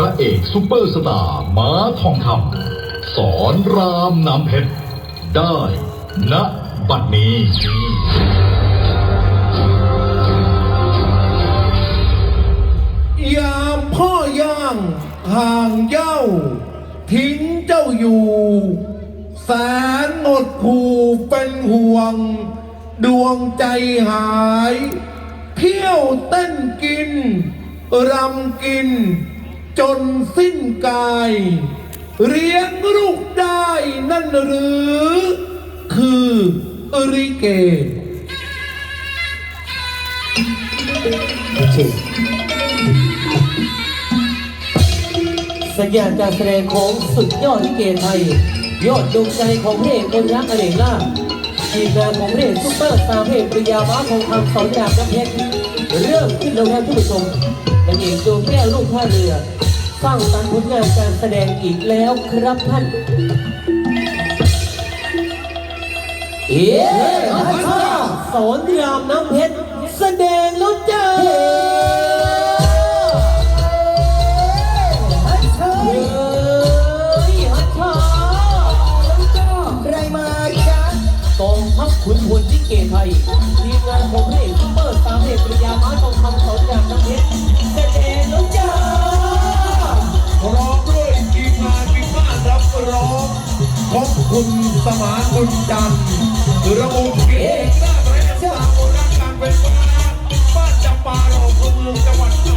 พระเอกซุปเปอร์สตาร์ม้าทองคำสอนรามน้ำเพชร ได้ณบัดนี้ ยามพ่อย่างห่างเย้า ทิ้งเจ้าอยู่ แสนหมดผูเป็นห่วง ดวงใจหาย เที่ยวเต้นกิน รำกิน จนสิ้นกาย เรียงลูกได้นั่นหรือ คือริเกสัญญาณการแสดงของสุดยอดลิเกไทย ยอดดวงใจของพระเอกคนรักอเนกล่าทีมงานของพระเอกซุปเปอร์สตาร์พระเอกปริยาม้าทองคำสอนดาบน้ำเพชรเริ่มขึ้นแล้วครับท่านผู้ชมนางเอกดวงแก้วลูกท่าเรือ สร้างสรรค์ผลงานการแสดงอีกแล้วครับท่าน เอ๊ะสอนรามน้ำเพชรแสดงแล้วจ้า ของคุณสมานบุญจันทร์ระบุเกียรติหน้าไรงสาวรักการเป็นฟ้าบ้านจำปาโลกเมืองจังหวัด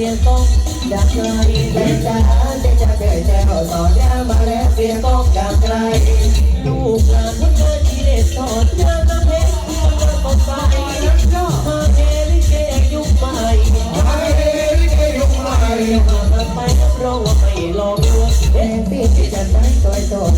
สียงต้องดังไกลเจ้าจ้าเจ้าจ้าเจ้าเจ้าสอนยามาแล้วเสียงต้องดังไกลลูกหลานทุกคนที่ได้สอนงานน้ำเพชรมันก็ใสมาเอลิเกยุคใหม่ไอ้เฮ้ยไอ้ยุงไรมาไปรับรองว่าไม่หลอกลวงเอ็นตี้ที่จะใช้สวยสดเ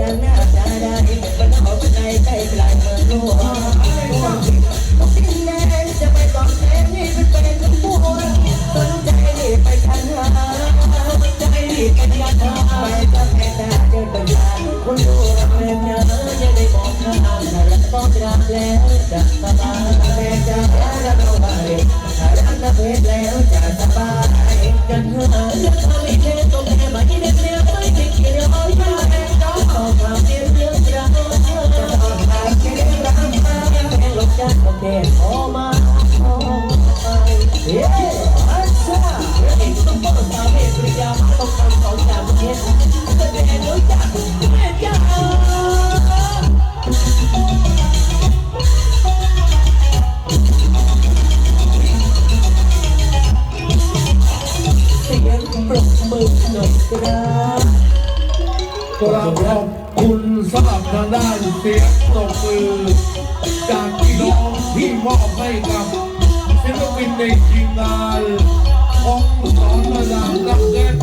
ดังานกันหน้าตาได้มันเอาใจใกล้ไกลเมืองหลว ปรบมือหน่อยครับกราบขอบคุณสำหรับทางด้านเสียงตบมือ จากพี่น้องที่มอบให้กับศิลปินในทีมงานของสอนระดับรักเงิน